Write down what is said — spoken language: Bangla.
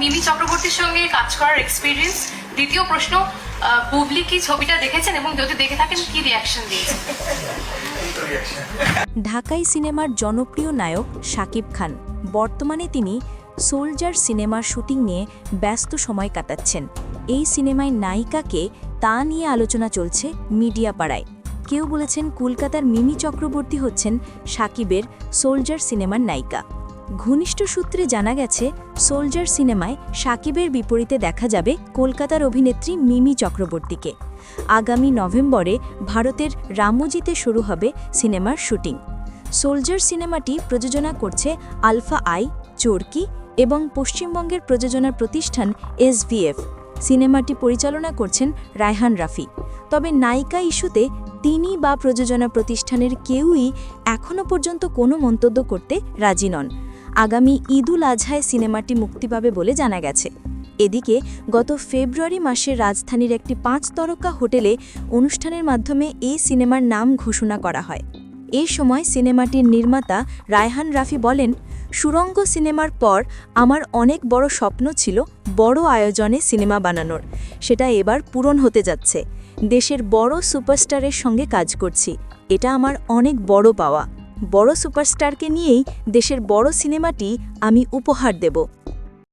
মিমি চক্রবর্তীর সঙ্গে কাজ করার এক্সপিরিয়েন্স দ্বিতীয় প্রশ্ন কি ছবিটা দেখেছেন এবং যদি দেখে থাকেন, কি রিয়াকশন দিয়েছেন? ঢাকাই সিনেমার জনপ্রিয় নায়ক শাকিব খান। বর্তমানে তিনি সোলজার সিনেমার শুটিং নিয়ে ব্যস্ত সময় কাটাচ্ছেন। এই সিনেমায় নায়িকাকে তা নিয়ে আলোচনা চলছে মিডিয়া পাড়ায় কেউ বলেছেন, কলকাতার মিমি চক্রবর্তী হচ্ছেন শাকিবের সোলজার সিনেমার নায়িকা। ঘনিষ্ঠ সূত্রে জানা গেছে, সোলজার সিনেমায় সাকিবের বিপরীতে দেখা যাবে কলকাতার অভিনেত্রী মিমি চক্রবর্তীকে। আগামী নভেম্বরে ভারতের রামোজিতে শুরু হবে সিনেমার শুটিং। সোলজার সিনেমাটি প্রযোজনা করছে আলফা আই, চোরকি এবং পশ্চিমবঙ্গের প্রযোজনা প্রতিষ্ঠান এসভিএফ। সিনেমাটি পরিচালনা করছেন রায়হান রাফি। তবে নায়িকা ইস্যুতে তিনি বা প্রযোজনা প্রতিষ্ঠানের কেউই এখনও পর্যন্ত কোনো মন্তব্য করতে রাজি নন। আগামী ঈদুল আজহায় সিনেমাটি মুক্তি পাবে বলে জানা গেছে। এদিকে, গত ফেব্রুয়ারি মাসে রাজধানীর একটি পাঁচ তরকা হোটেলে অনুষ্ঠানের মাধ্যমে এই সিনেমার নাম ঘোষণা করা হয়। এই সময় সিনেমাটির নির্মাতা রায়হান রাফি বলেন, সুরঙ্গ সিনেমার পর আমার অনেক বড় স্বপ্ন ছিল বড় আয়োজনে সিনেমা বানানোর। সেটা এবার পূরণ হতে যাচ্ছে। দেশের বড় সুপারস্টারের সঙ্গে কাজ করছি। এটা আমার অনেক বড় পাওয়া। বড় সুপারস্টারকে নিয়েই দেশের বড় সিনেমাটি আমি উপহার দেব।